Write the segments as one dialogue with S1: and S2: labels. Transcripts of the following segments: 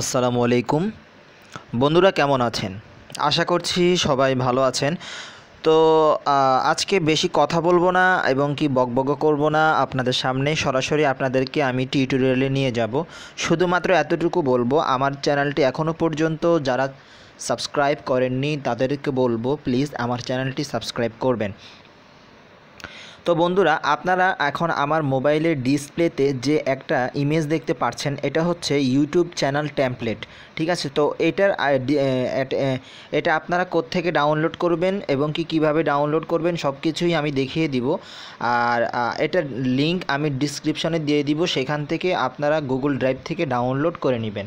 S1: আসসালামু আলাইকুম। বন্ধুরা কেমন আছেন? আশা করছি সবাই ভালো আছেন। তো আজকে বেশি কথা বলব না এবং কি বকবক করব না আপনাদের সামনে। সরাসরি আপনাদেরকে আমি টিউটোরিয়ালে নিয়ে যাব। শুধুমাত্র এতটুকু বলব, আমার চ্যানেলটি এখনও পর্যন্ত যারা সাবস্ক্রাইব করেননি, তাদেরকে বলব প্লিজ আমার চ্যানেলটি সাবস্ক্রাইব করবেন। তো বন্ধুরা, আপনারা এখন আমার মোবাইলের ডিসপ্লেতে যে একটা ইমেজ দেখতে পাচ্ছেন এটা হচ্ছে ইউটিউব চ্যানেল টেমপ্লেট ঠিক আছে? তো এটার এট- আপনারা কোত্থেকে ডাউনলোড করবেন এবং কি কীভাবে ডাউনলোড করবেন সব কিছুই আমি দেখিয়ে দিব। আর এটার লিংক আমি ডিসক্রিপশানে দিয়ে দিব, সেখান থেকে আপনারা গুগল ড্রাইভ থেকে ডাউনলোড করে নেবেন।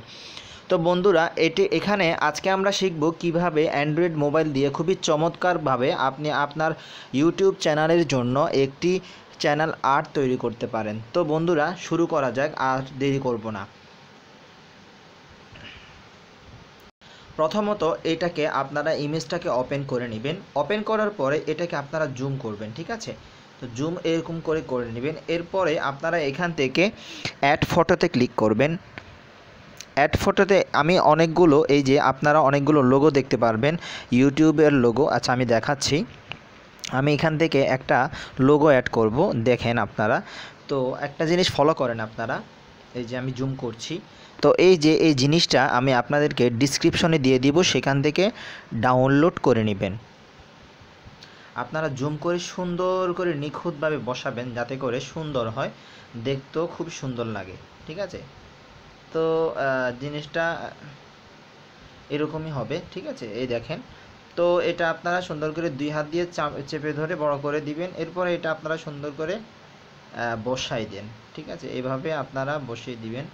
S1: তো বন্ধুরা, এটি এখানে আজকে আমরা শিখব কীভাবে অ্যান্ড্রয়েড মোবাইল দিয়ে খুবই চমৎকারভাবে আপনি আপনার ইউটিউব চ্যানেলের জন্য একটি চ্যানেল আর্ট তৈরি করতে পারেন। তো বন্ধুরা, শুরু করা যাক, আর দেরি করব না। প্রথমত, এটাকে আপনারা ইমেজটাকে ওপেন করে নেবেন। ওপেন করার পরে এটাকে আপনারা জুম করবেন, ঠিক আছে? তো জুম এরকম করে করে নেবেন। এরপরে আপনারা এখান থেকে অ্যাড ফটোতে ক্লিক করবেন। অ্যাড ফটোতে আমি অনেকগুলো, এই যে আপনারা অনেকগুলো লোগো দেখতে পারবেন, ইউটিউবের লোগো আচ্ছা আমি দেখাচ্ছি। আমি এখান থেকে একটা লোগো অ্যাড করব, দেখেন আপনারা। তো একটা জিনিস ফলো করেন আপনারা, এই যে আমি জুম করছি। তো এই যে, এই জিনিসটা আমি আপনাদেরকে ডিসক্রিপশনে দিয়ে দিব, সেখান থেকে ডাউনলোড করে নেবেন। আপনারা জুম করে সুন্দর করে নিখুঁতভাবে বসাবেন, যাতে করে সুন্দর হয়, দেখতেও খুব সুন্দর লাগে, ঠিক আছে? তো জিনিসটা এরকমই হবে, ঠিক আছে? এই দেখেন। তো এটা আপনারা সুন্দর করে দুই হাত দিয়ে চাপ- ধরে বড় করে দিবেন। এরপরে এটা আপনারা সুন্দর করে বসাই দেন, ঠিক আছে? এভাবে আপনারা বসিয়ে দিবেন।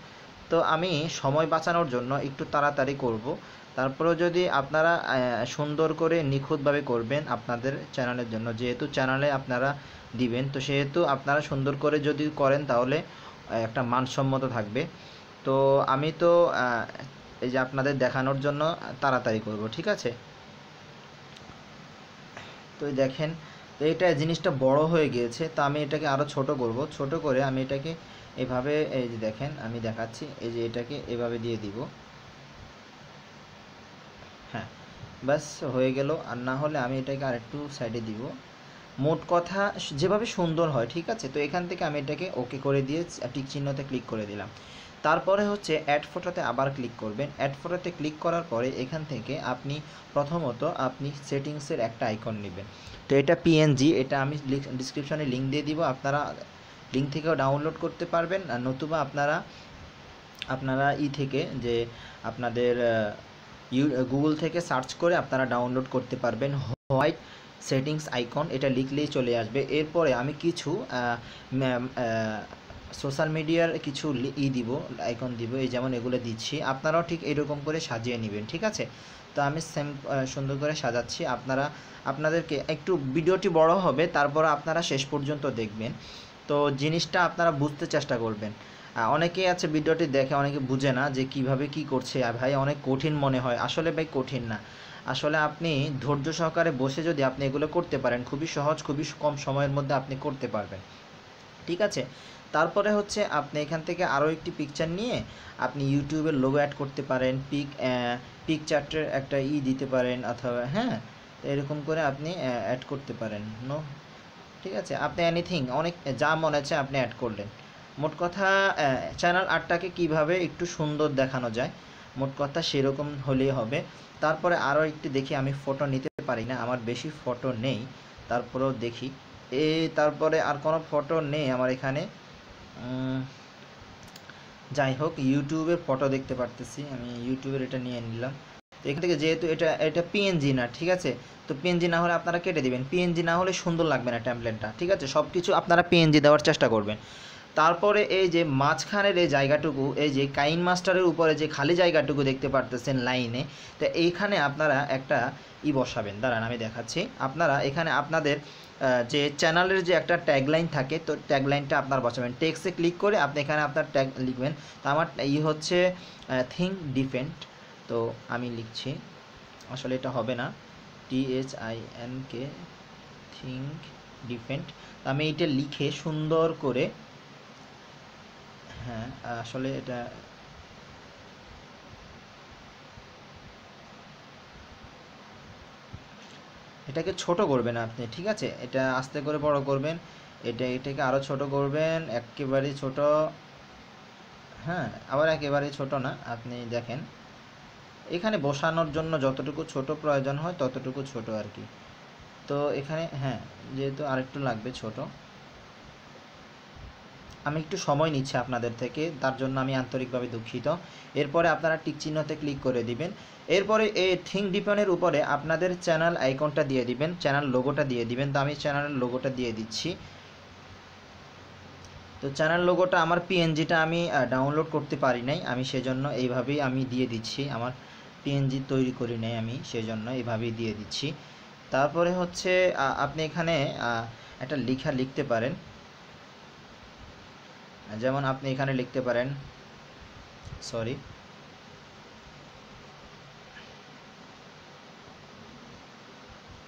S1: তো আমি সময় বাঁচানোর জন্য একটু তাড়াতাড়ি করব। তারপরেও যদি আপনারা সুন্দর করে নিখুঁতভাবে করবেন আপনাদের চ্যানেলের জন্য, যেহেতু চ্যানেলে আপনারা দিবেন, তো সেহেতু আপনারা সুন্দর করে যদি করেন তাহলে একটা মানসম্মত থাকবে। তো আমি তো এই যে আপনাদের দেখানোর জন্য তাড়াতাড়ি করব, ঠিক আছে? তো দেখেন এটা জিনিসটা বড় হয়ে গিয়েছে, তো আমি এটাকে আরও ছোট করব। ছোট করে আমি এটাকে এভাবে, এই যে দেখেন, আমি দেখাচ্ছি, এই যে এটাকে এভাবে দিয়ে দিব। হ্যাঁ ব্যাস, হয়ে গেল। আর না হলে আমি এটাকে আরেকটু সাইডে দিব। মোট কথা, যেভাবে সুন্দর হয়, ঠিক আছে? তো এখান থেকে আমি এটাকে ওকে করে দিয়ে টিক চিহ্নতে ক্লিক করে দিলাম। তারপরে হচ্ছে অ্যাড ফটোতে আবার ক্লিক করবেন। অ্যাড ফটোতে ক্লিক করার পরে এখান থেকে আপনি প্রথমত আপনি সেটিংসের একটা আইকন নেবেন। তো এটা পিএনজি এটা আমি ডিসক্রিপশনে লিঙ্ক দিয়ে দিব। আপনারা লিঙ্ক থেকেও ডাউনলোড করতে পারবেন। আর নতুবা আপনারা আপনারা ই থেকে যে আপনাদের ইউ গুগল থেকে সার্চ করে আপনারা ডাউনলোড করতে পারবেন। হোয়াইট সেটিংস আইকন এটা লিখলেই চলে আসবে। এরপরে আমি কিছু সোশ্যাল মিডিয়ার কিছু ই দিব, আইকন দিব, এই যেমন এগুলো দিচ্ছি। আপনারাও ঠিক এরকম করে সাজিয়ে নেবেন, ঠিক আছে? তো আমি সেম সুন্দর করে সাজাচ্ছি। আপনারা, আপনাদেরকে একটু ভিডিওটি বড় হবে, তারপর আপনারা শেষ পর্যন্ত দেখবেন। তো জিনিসটা আপনারা বুঝতে চেষ্টা করবেন। অনেকেই আছে ভিডিওটি দেখে, অনেকে বুঝে না যে কীভাবে কি করছে। ভাই, অনেক কঠিন মনে হয়। আসলে ভাই, কঠিন না। আসলে আপনি ধৈর্য সহকারে বসে যদি আপনি এগুলো করতে পারেন, খুবই সহজ, খুবই কম সময়ের মধ্যে আপনি করতে পারবেন। ঠিক আছে? তারপরে হচ্ছে আপনি এখান থেকে আরও একটি পিকচার নিয়ে আপনি ইউটিউবের লোগো অ্যাড করতে পারেন পিক পিকচারটার একটা ই দিতে পারেন অথবা হ্যাঁ এরকম করে আপনি অ্যাড করতে পারেন নো ঠিক আছে? আপনি এনিথিং অনেক, যা মনে আছে আপনি অ্যাড করলেন। মোট কথা চ্যানেল আর্টটাকে কীভাবে একটু সুন্দর দেখানো যায়, মোট কথা সেরকম হলেই হবে। তারপরে আরও একটি দেখি, আমি ফটো নিতে পারি না, আমার বেশি ফটো নেই, তারপরেও দেখি। এ, তারপরে আর কোনো ফটো নেই আমার এখানে। যাই হোক ইউটিউবের ফটো দেখতে পারতেছি। আমি ইউটিউবের এটা নিয়ে নিলাম। তো এখান থেকে যেহেতু এটা এটা পিএনজি না, ঠিক আছে? তো পিএনজি না হলে আপনারা কেটে দিবেন। পিএনজি না হলে সুন্দর লাগবে না ট্যাম্পলেটটা ঠিক আছে? সব কিছু আপনারা পিএনজি দেওয়ার চেষ্টা করবেন। তারপরে এই যে মাঝখানের এই জায়গাটুকু, এই যে কাইন মাস্টারের উপরে যে খালি জায়গাটুকু দেখতে পারতেছেন লাইনে, তো এইখানে আপনারা একটা ই বসাবেন। দাঁড়ান, আমি দেখাচ্ছি। আপনারা এখানে আপনাদের যে চ্যানেলের যে একটা ট্যাগলাইন থাকে, তো ট্যাগলাইনটা আপনার বসাবেন। টেক্সে ক্লিক করে আপনি এখানে আপনার ট্যাগ লিখবেন। তো আমার ই হচ্ছে থিঙ্ক ডিফেন্ট তো আমি লিখছি। আসলে এটা হবে না। T H I N K think different আমি এটা লিখে সুন্দর করে হ্যাঁ আসলে এটা এটাকে ছোট করবেন আপনি, ঠিক আছে? এটা আস্তে করে বড় করবেন, এটা এটাকে আরও ছোট করবেন, একেবারে ছোট হ্যাঁ আবার একেবারে ছোট না, আপনি দেখেন। এখানে বসানোর জন্য যতটুকু ছোট প্রয়োজন হয় ততটুকু ছোট আর কি। তো এখানে হ্যাঁ যেহেতু আরেকটু লাগবে ছোট। আমি একটু সময় নিচ্ছি আপনাদের থেকে, তার জন্য আমি আন্তরিকভাবে দুঃখিত। এরপরে আপনারা টিক চিহ্নতে ক্লিক করে দিবেন। এরপরে এই থিঙ্ক ডিপনের উপরে আপনাদের চ্যানেল আইকনটা দিয়ে দিবেন, চ্যানেল লোগোটা দিয়ে দিবেন। তো আমি চ্যানেলের লোগোটা দিয়ে দিচ্ছি। তো চ্যানেল লোগোটা আমার পিএনজিটা আমি ডাউনলোড করতে পারি নাই। আমি সেজন্য এইভাবেই আমি দিয়ে দিচ্ছি। আমার পিএনজি তৈরি করি নাই আমি, সেজন্য এইভাবেই দিয়ে দিচ্ছি। তারপরে হচ্ছে আপনি এখানে একটা লেখা লিখতে পারেন। যেমন আপনি এখানে লিখতে পারেন সরি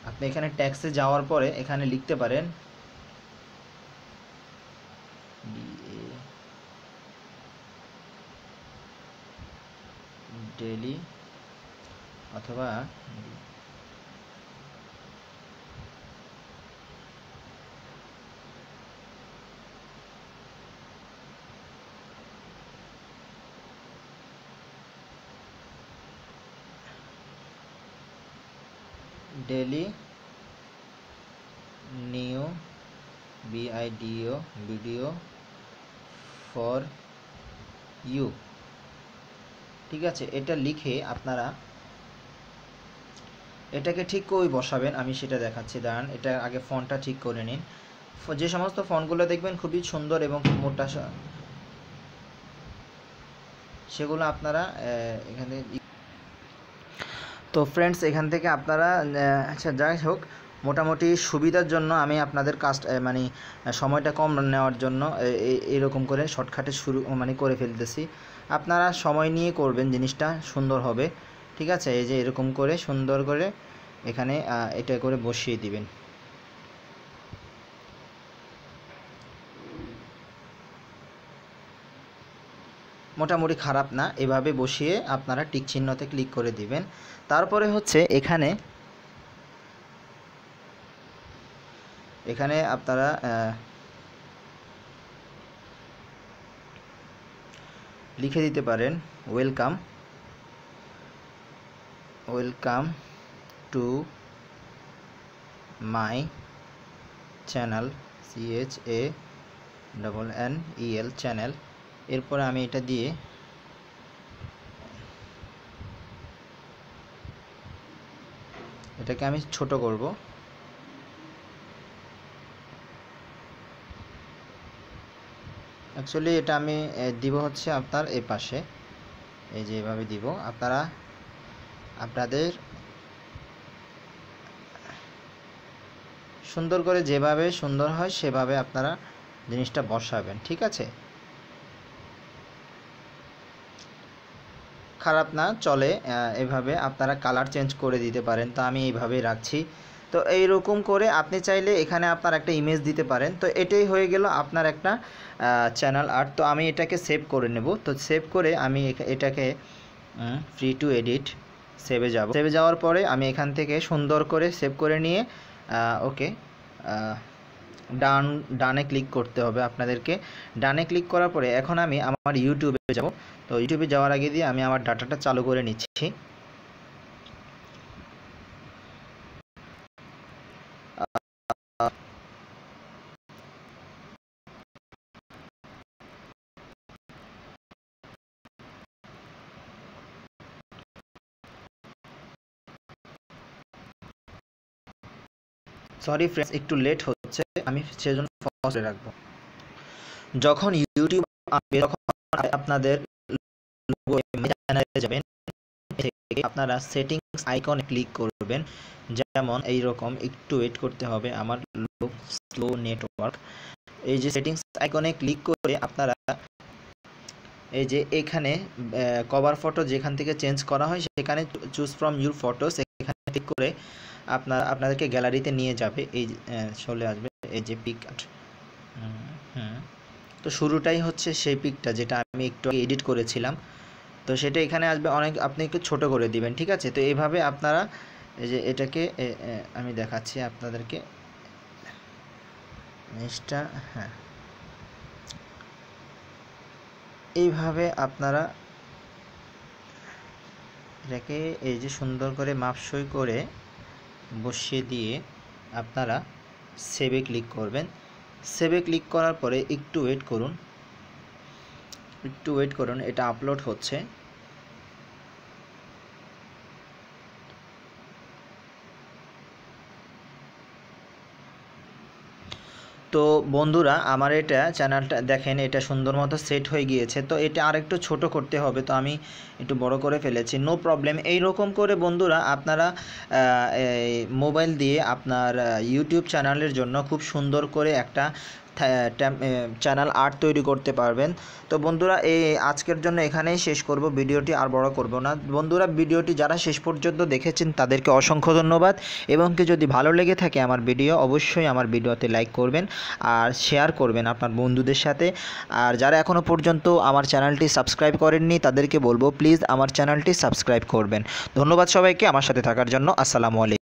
S1: আপনি এখানে ট্যাক্সে যাওয়ার পরে এখানে লিখতে পারেন ডেলি অথবা daily new B I D O video for you ঠিক আছে, এটা লিখে আপনারা এটাকে ঠিক কই বসাবেন? আমি সেটা দেখাচ্ছি, দাঁড়ান, এটা আগে ফন্টটা ঠিক করে নিন। যে সমস্ত ফন্টগুলো দেখবেন খুবই সুন্দর এবং মোটা সেগুলো আপনারা এখানে তো ফ্রেন্ডস এখান থেকে আপনারা আচ্ছা যাই হোক, মোটামুটি সুবিধার জন্য আমি আপনাদের কাজ মানে সময়টা কম নেওয়ার জন্য এরকম করে শর্টকাটে শুরু মানে করে ফেলতেছি। আপনারা সময় নিয়ে করবেন জিনিসটা, সুন্দর হবে। ঠিক আছে? এই যে এরকম করে সুন্দর করে এখানে এটা করে বসিয়ে দিবেন। মোটামুটি খারাপ না, এভাবে বসিয়ে আপনারা টিক চিহ্নতে ক্লিক করে দিবেন। তারপরে হচ্ছে এখানে এখানে আপনারা লিখে দিতে পারেন welcome welcome to my channel C H A double N E L channel এরপরে আমি এটা দিয়ে এটাকে আমি ছোট করব। অ্যাকচুয়ালি এটা আমি দিব হচ্ছে আপনার এই পাশে। এই যে এভাবে দিব। আপনারা, আপনাদের সুন্দর করে যেভাবে সুন্দর হয়, সেভাবে আপনারা জিনিসটা বসাবেন। ঠিক আছে? খারাপ না, চলে এভাবে আপনারা কালার চেঞ্জ করে দিতে পারেন। তো আমি এইভাবেই রাখছি। তো এইরকম করে আপনি চাইলে এখানে আপনার একটা ইমেজ দিতে পারেন। তো এটাই হয়ে গেল আপনার একটা চ্যানেল আর্ট তো আমি এটাকে সেভ করে নেব। তো সেভ করে আমি এটাকে ফ্রি টু এডিট সেভে যাব। সেভে যাওয়ার পরে আমি এখান থেকে সুন্দর করে সেভ করে নিয়ে ওকে ডান, ডানে ক্লিক করতে হবে আপনাদেরকে। ডানে ক্লিক করার পরে এখন আমি আমার ইউটিউবে যাব। তো ইউটিউবে যাওয়ার আগে দিয়ে আমি আমার ডাটাটা চালু করে নিচ্ছি। সরি ফ্রেন্ডস একটু লেট আমি সেজন্য ফসে রাখব। যখন ইউটিউব যখন আপনাদের চ্যানেলে যাবেন আপনারা সেটিংস আইকনে ক্লিক করবেন। যেমন এই রকম একটু ওয়েট করতে হবে আমার লো স্লো নেটওয়ার্ক এই যে সেটিংস আইকনে ক্লিক করে আপনারা এই যে এখানে কভার ফটো যেখান থেকে চেঞ্জ করা হয়, সেখানে চুজ ফ্রম ইউর ফটোস এখানে ক্লিক করে আপনার, আপনাদেরকে গ্যালারিতে নিয়ে যাবে। এই চলে আসবে এই যে পিক হুম তো শুরুটাই হচ্ছে সেই পিকটা যেটা আমি একটু এডিট করেছিলাম। তো সেটা এখানে আসবে অনেক, আপনি একটু ছোট করে দিবেন, ঠিক আছে? তো এইভাবে আপনারা এই যে এটাকে আমি দেখাচ্ছি আপনাদেরকে। জিনিসটা হ্যাঁ। এইভাবে আপনারা এটাকে এই যে সুন্দর করে মাপসই করে বসিয়ে দিয়ে আপনারা সেভে ক্লিক করবেন। সেভে ক্লিক করার পরে একটু ওয়েট করুন। একটু ওয়েট করুন, এটা আপলোড হচ্ছে। তো বন্ধুরা, আমার এটা চ্যানেলটা দেখেন, এটা সুন্দর মতো সেট হয়ে গিয়েছে। তো এটা আরেকটু ছোট করতে হবে, তো আমি একটু বড় করে ফেলেছি। নো প্রবলেম এই রকম করে বন্ধুরা, আপনারা মোবাইল দিয়ে আপনার ইউটিউব চ্যানেলের জন্য খুব সুন্দর করে একটা চ্যানেল আর্ট তৈরি করতে পারবেন। তো বন্ধুরা, এই আজকের জন্য এখানেই শেষ করব। ভিডিওটি আর বড় করব না। বন্ধুরা, ভিডিওটি যারা শেষ পর্যন্ত দেখেছেন, তাদেরকে অসংখ্য ধন্যবাদ। এবং কি যদি ভালো লেগে থাকে আমার ভিডিও, অবশ্যই আমার ভিডিওতে লাইক করবেন আর শেয়ার করবেন আপনার বন্ধুদের সাথে। আর যারা এখনও পর্যন্ত আমার চ্যানেলটি সাবস্ক্রাইব করেননি, তাদেরকে বলব, প্লিজ আমার চ্যানেলটি সাবস্ক্রাইব করবেন। ধন্যবাদ সবাইকে আমার সাথে থাকার জন্য। আসসালামু আলাইকুম।